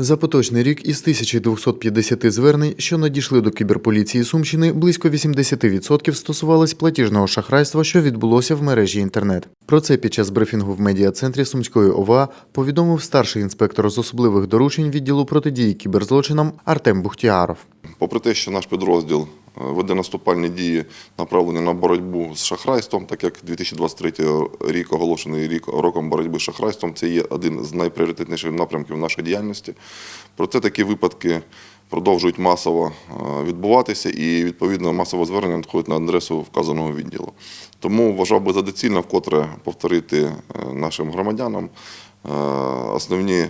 За поточний рік із 1250 звернень, що надійшли до кіберполіції Сумщини, близько 80% стосувались платіжного шахрайства, що відбулося в мережі інтернет. Про це під час брифінгу в медіа-центрі Сумської ОВА повідомив старший інспектор з особливих доручень відділу протидії кіберзлочинам Артем Бухтіаров. Попри те, що наш підрозділ веде наступальні дії, направлені на боротьбу з шахрайством, так як 2023 рік оголошений рік роком боротьби з шахрайством, це є один з найпріоритетніших напрямків нашої діяльності. Проте такі випадки продовжують масово е, відбуватися і відповідно масове звернення надходить на адресу вказаного відділу. Тому вважав би за доцільно вкотре повторити е, нашим громадянам е, основні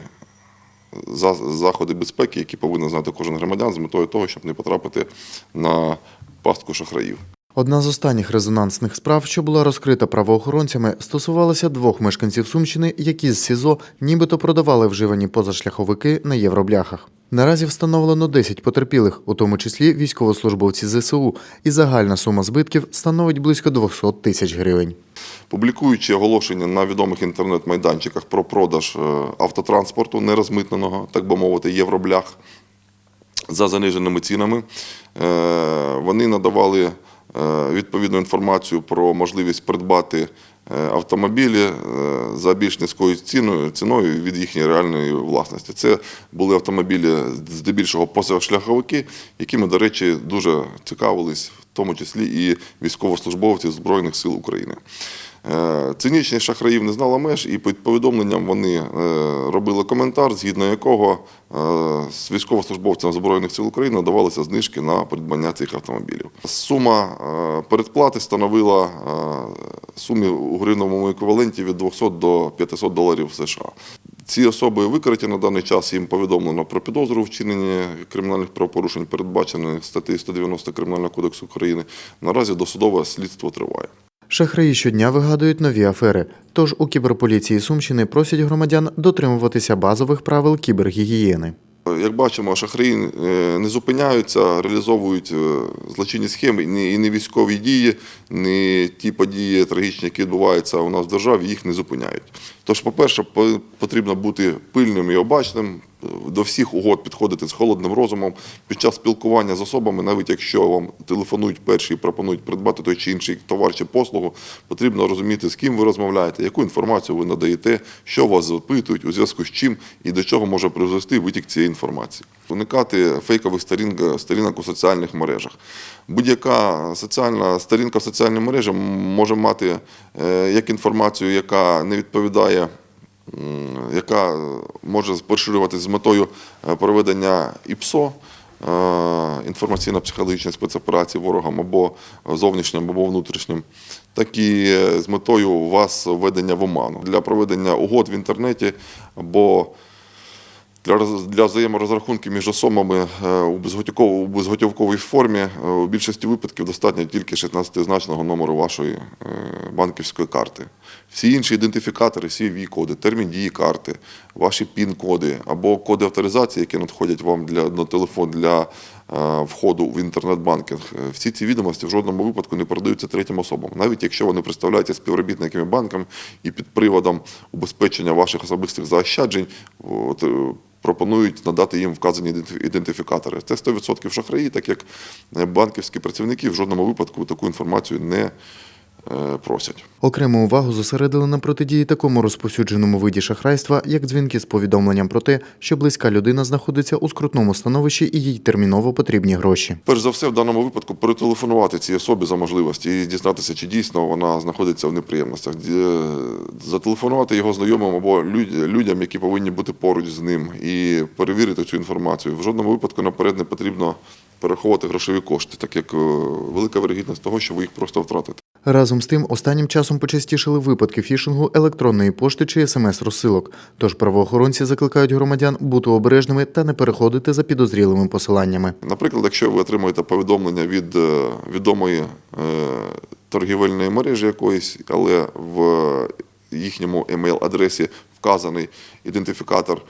заходи безпеки, які повинен знати кожен громадян з метою того, щоб не потрапити на пастку шахраїв. Одна з останніх резонансних справ, що була розкрита правоохоронцями, стосувалася двох мешканців Сумщини, які з СІЗО нібито продавали вживані позашляховики на євробляхах. Наразі встановлено 10 потерпілих, у тому числі військовослужбовці ЗСУ, і загальна сума збитків становить близько 200 тисяч гривень. Публікуючи оголошення на відомих інтернет-майданчиках про продаж е, автотранспорту нерозмитненого, так би мовити, євроблях за заниженими цінами, е, вони надавали е, відповідну інформацію про можливість придбати автомобілі за більш низькою ціною, ціною від їхньої реальної власності. Це були автомобілі здебільшого позашляховики, якими, до речі, дуже цікавились, в тому числі і військовослужбовці Збройних сил України. Е, Цинічність шахраїв не знала меж, і під повідомленням вони е, робили коментар, згідно якого е, з військовослужбовцям Збройних сил України надавалися знижки на придбання цих автомобілів. Сума передплати становила сумі у гривневому еквіваленті від 200 до 500 доларів США. Ці особи викриті на даний час. Їм повідомлено про підозру у вчиненні кримінальних правопорушень, передбачених статтею 190 Кримінального кодексу України. Наразі досудове слідство триває. Шахраї щодня вигадують нові афери. Тож у кіберполіції Сумщини просять громадян дотримуватися базових правил кібергігієни. Як бачимо, шахраї е, не зупиняються, реалізовують е, злочинні схеми, і не військові дії, ні ті події трагічні, які відбуваються у нас в державі, їх не зупиняють. Тож, по- потрібно бути пильним і обачним, до всіх угод підходити з холодним розумом під час спілкування з особами, навіть якщо вам телефонують перші і пропонують придбати той чи інший товар чи послугу, потрібно розуміти, з ким ви розмовляєте, яку інформацію ви надаєте, що вас запитують, у зв'язку з чим і до чого може призвести витік цієї інформації. Уникати фейкових сторінок, сторінок у соціальних мережах. Будь-яка соціальна сторінка в соціальній мережі може мати е, як інформацію, яка не відповідає яка може поширюватися з метою е, проведення ІПСО, е, інформаційно-психологічної спецоперації ворогам або зовнішнім, або внутрішнім, так і е, з метою вас введення в оману. Для проведення угод в інтернеті або для, для взаєморозрахунків між особами е, у безготівковій, формі е, у більшості випадків достатньо тільки 16-значного номеру вашої е, банківської карти. Всі інші ідентифікатори, всі коди термін дії карти, ваші пін-коди або коди авторизації, які надходять вам для, на телефон для входу в інтернет-банкінг, е, всі ці відомості в жодному випадку не передаються третім особам, навіть якщо вони представляються співробітниками банком і під приводом убезпечення ваших особистих заощаджень от, е, пропонують надати їм вказані ідентифі- ідентифікатори. Це 100% шахраї, так як е, банківські працівники в жодному випадку таку інформацію не е, просять. Окрему увагу зосередили на протидії такому розповсюдженому виді шахрайства, як дзвінки з повідомленням про те, що близька людина знаходиться у скрутному становищі і їй терміново потрібні гроші. Перш за все, в даному випадку перетелефонувати цій особі за можливості і дізнатися, чи дійсно вона знаходиться в неприємностях. Зателефонувати його знайомим або люд- людям, які повинні бути поруч з ним, і перевірити цю інформацію. В жодному випадку наперед не потрібно перераховувати грошові кошти, так як е, велика вирогідність того, що ви їх просто втратите. Разом з тим, останнім часом почастішили випадки фішингу електронної пошти чи смс-розсилок. Тож правоохоронці закликають громадян бути обережними та не переходити за підозрілими посиланнями. Наприклад, якщо ви отримуєте повідомлення від е, відомої е, торгівельної мережі якоїсь, але в їхньому емейл-адресі вказаний ідентифікатор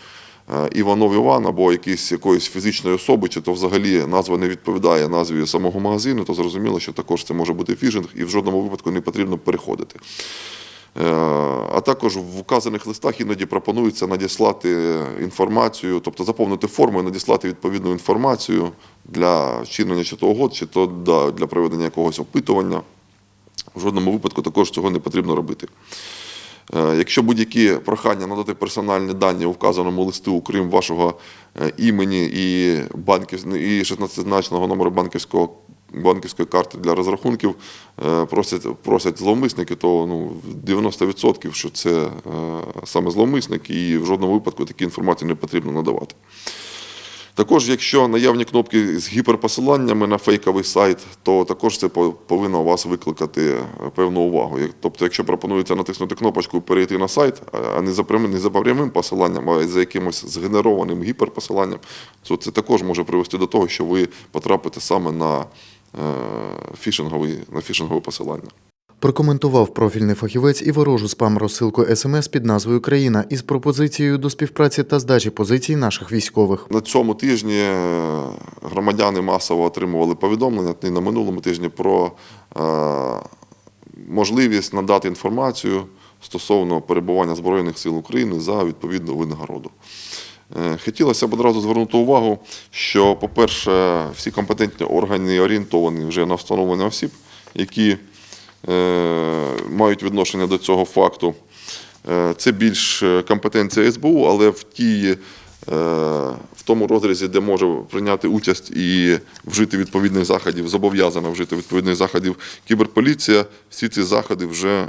Іванов Іван або якийсь якоїсь фізичної особи, чи то взагалі назва не відповідає назві самого магазину, то зрозуміло, що також це може бути фішинг, і в жодному випадку не потрібно переходити. Е, А також в указаних листах іноді пропонується надіслати інформацію, тобто заповнити форму і надіслати відповідну інформацію для вчинення чи то угод, чи то для проведення якогось опитування. В жодному випадку також цього не потрібно робити. Е, Якщо будь-які прохання надати персональні дані у вказаному листу, крім вашого е, імені і, банків, і 16-значного номеру банківського, банківської карти для розрахунків, е, просять, просять зловмисники, то ну, 90% що це саме зловмисник, і в жодному випадку такі інформації не потрібно надавати. Також, якщо наявні кнопки з гіперпосиланнями на фейковий сайт, то також це по- повинно у вас викликати е, певну увагу. Тобто, якщо пропонується натиснути кнопочку перейти на сайт, а не за прямим, не за прямим посиланням, а за якимось згенерованим гіперпосиланням, то це також може привести до того, що ви потрапите саме на, е, фішинговий, на фішингове посилання. Прокоментував профільний фахівець і ворожу спам-розсилку СМС під назвою Країна із пропозицією до співпраці та здачі позицій наших військових. На цьому тижні е, громадяни масово отримували повідомлення і на минулому тижні про е, можливість надати інформацію стосовно перебування Збройних сил України за відповідну винагороду. Е, Хотілося б одразу звернути увагу, що, по-перше, всі компетентні органи орієнтовані вже на встановлення осіб, які мають відношення до цього факту. Е, Це більш е, компетенція СБУ, але в тій, е, в тому розрізі, де може прийняти участь і вжити відповідних заходів, зобов'язана вжити відповідних заходів кіберполіція, всі ці заходи вже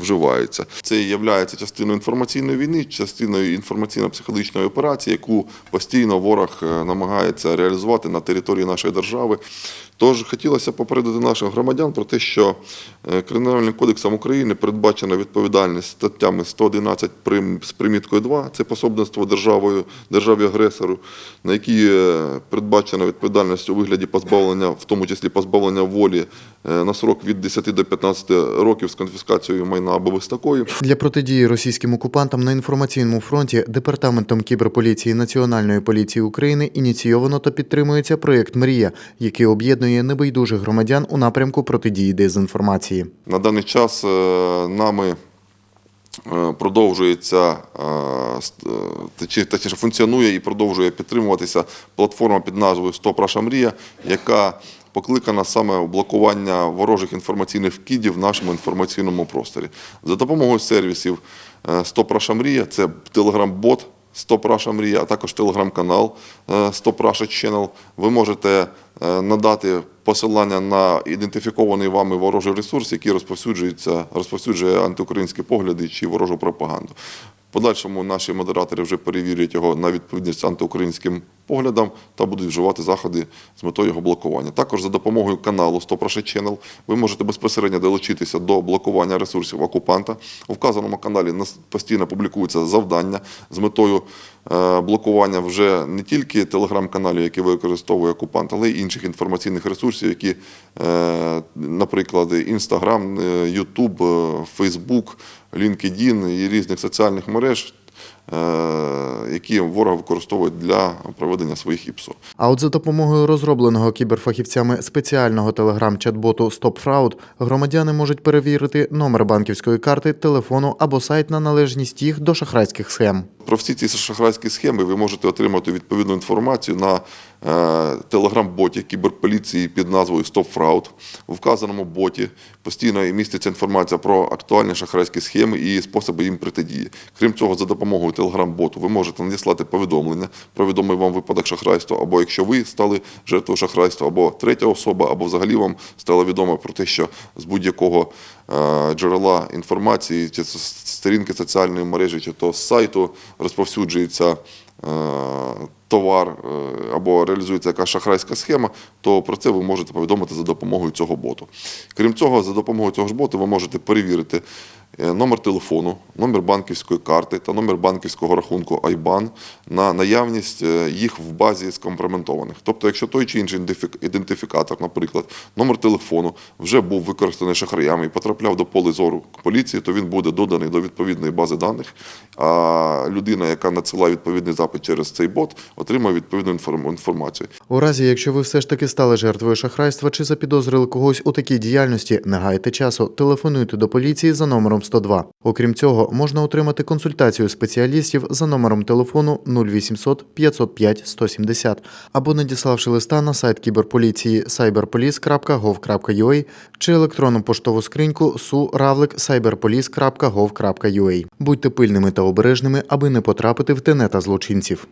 вживаються. Це є частиною інформаційної війни, частиною інформаційно-психологічної операції, яку постійно ворог е, намагається реалізувати на території нашої держави. Тож хотілося попередити наших громадян про те, що е, Кримінальним кодексом України передбачена відповідальність статтями 111 прим, з приміткою 2, це пособництво державою, державі-агресору, на якій е, передбачена відповідальність у вигляді позбавлення, в тому числі позбавлення волі е, на срок від 10 до 15 років з конфіскацією майна або без такої. Для протидії російським окупантам на інформаційному фронті департаментом кіберполіції Національної поліції України ініційовано та підтримується проєкт Мрія, який об'єднує небайдужих громадян у напрямку протидії дезінформації. На даний час е, нами е, продовжується е, ст- е, точніше функціонує і продовжує підтримуватися платформа під назвою Стоп Раша Мрія, яка покликана саме у блокування ворожих інформаційних вкидів в нашому інформаційному просторі. За допомогою сервісів Стоп Раша Мрія, це телеграм-бот. Стоп Раша Мрія, а також телеграм-канал Стопраша Ченел. Ви можете е, надати посилання на ідентифікований вами ворожий ресурс, який розповсюджується, розповсюджує антиукраїнські погляди чи ворожу пропаганду. Подальшому наші модератори вже перевірять його на відповідність антиукраїнським поглядам та будуть вживати заходи з метою його блокування. Також за допомогою каналу Стоп Russia Channel ви можете безпосередньо долучитися до блокування ресурсів окупанта. У вказаному каналі постійно публікуються завдання з метою е, блокування вже не тільки телеграм-каналів, які використовує окупант, але й інших інформаційних ресурсів, які, е, наприклад, Інстаграм, Ютуб, Фейсбук, LinkedIn і різних соціальних мереж. Е, Які ворог використовує для проведення своїх ІПСО. А от за допомогою розробленого кіберфахівцями спеціального телеграм-чат-боту StopFraud громадяни можуть перевірити номер банківської карти, телефону або сайт на належність їх до шахрайських схем. Про всі ці шахрайські схеми ви можете отримати відповідну інформацію на е, телеграм-боті кіберполіції під назвою StopFraud. У вказаному боті постійно міститься інформація про актуальні шахрайські схеми і способи їм протидії. Крім цього, за допомогою телеграм-боту ви можете надіслати повідомлення про відомий вам випадок шахрайства, або якщо ви стали жертвою шахрайства, або третя особа, або взагалі вам стало відомо про те, що з будь-якого е, джерела інформації, чи з сторінки соціальної мережі, чи то з сайту розповсюджується е, товар е, або реалізується якась шахрайська схема, то про це ви можете повідомити за допомогою цього боту. Крім цього, за допомогою цього ж боту ви можете перевірити номер телефону, номер банківської карти та номер банківського рахунку IBAN на наявність е, їх в базі скомпроментованих. Тобто, якщо той чи інший ідентифі- ідентифікатор, наприклад, номер телефону вже був використаний шахраями і потрапляв до поля зору поліції, то він буде доданий до відповідної бази даних. А людина, яка надсилає відповідний запит через цей бот, отримає відповідну інформацію. У разі, якщо ви все ж таки стали жертвою шахрайства чи запідозрили когось у такій діяльності, не гайте часу, телефонуйте до поліції за номером 102. Окрім цього, можна отримати консультацію спеціалістів за номером телефону 0800 505 170 або надіславши листа на сайт кіберполіції cyberpolice.gov.ua чи електронну поштову скриньку su.ravlik.cyberpolice.gov.ua. Будьте пильними та обережними, аби не потрапити в тенета злочинців.